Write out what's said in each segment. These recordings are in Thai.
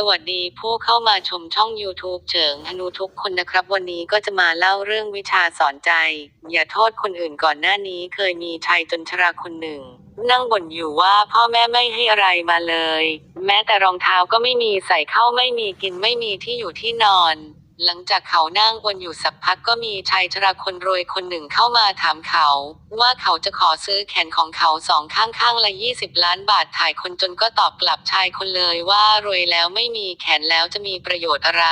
สวัสดีผู้เข้ามาชมช่อง YouTube เฉิงอนุทุกคนนะครับ วันนี้ก็จะมาเล่าเรื่องวิชาสอนใจ อย่าโทษคนอื่นก่อนหน้านี้เคยมีชายจนชราคนหนึ่ง นั่งบ่นอยู่ว่าพ่อแม่ไม่ให้อะไรมาเลย แม้แต่รองเท้าก็ไม่มีใส่เข้าไม่มีกินไม่มีที่อยู่ที่นอน หลังจากเขานั่งวนอยู่สักพักก็มีชายชราคนรวยคนหนึ่งเข้ามาถามเขา ว่าเขาจะขอซื้อแขนของเขาสองข้างข้างละ 20 ล้านบาทถ่ายคนจนก็ตอบกลับชายคนเลยว่ารวยแล้วไม่มีแขนแล้วจะมีประโยชน์อะไร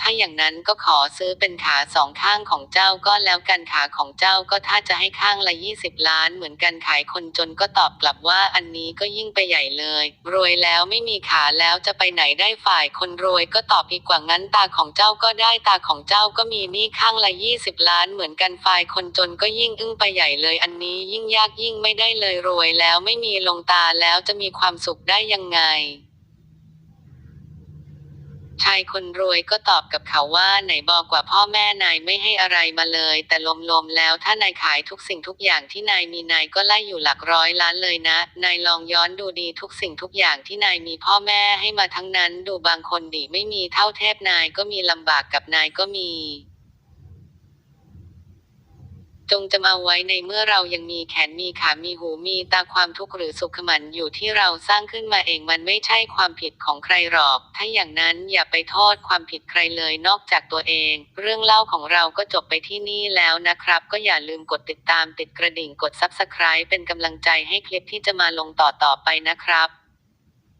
ถ้าอย่างนั้นก็ขอซื้อเป็นขาสองข้างของเจ้าก็แล้วกันขาของเจ้าก็ถ้าจะให้ข้างละ 20 ล้านเหมือนกันขายคนจนก็ตอบกลับว่าอันนี้ก็ยิ่งไปใหญ่เลย รวยแล้วไม่มีขาแล้วจะไปไหนได้ฝ่ายคนรวยก็ตอบอีกกว่างั้นตาของเจ้าก็ได้ตาของเจ้าก็มีหนี้ข้างละ 20 ล้านเหมือนกันฝ่ายคนจนก็ยิ่งอึ้งไปใหญ่เลยอันนี้ยิ่งยากยิ่งไม่ได้เลยรวยแล้วไม่มีลงตาแล้วจะมีความสุขได้ยังไง ชายคนรวยก็ตอบกับเขาว่าไหนบอกว่าพ่อแม่นายไม่ให้อะไรมาเลย แต่ลมๆแล้วถ้านายขายทุกสิ่งทุกอย่างที่นายมีนายก็ไล่อยู่หลักร้อยล้านเลยนะ นายลองย้อนดูดีทุกสิ่งทุกอย่างที่นายมีพ่อแม่ให้มาทั้งนั้น ดูบางคนดีไม่มีเท่าเทพนายก็มีลำบากกับนายก็มี จงจำเอาไว้ในเมื่อเรายังมีแขนมีขา มีหู มีตาความทุกข์หรือสุขมันอยู่ที่เราสร้างขึ้นมาเองมันไม่ใช่ความผิดของใครหรอก ถ้าอย่างนั้นอย่าไปโทษความผิดใครเลยนอกจากตัวเอง เรื่องเล่าของเราก็จบไปที่นี่แล้วนะครับ ก็อย่าลืมกดติดตามติดกระดิ่งกด Subscribe เป็นกำลังใจให้คลิปที่จะมาลงต่อต่อไปนะครับ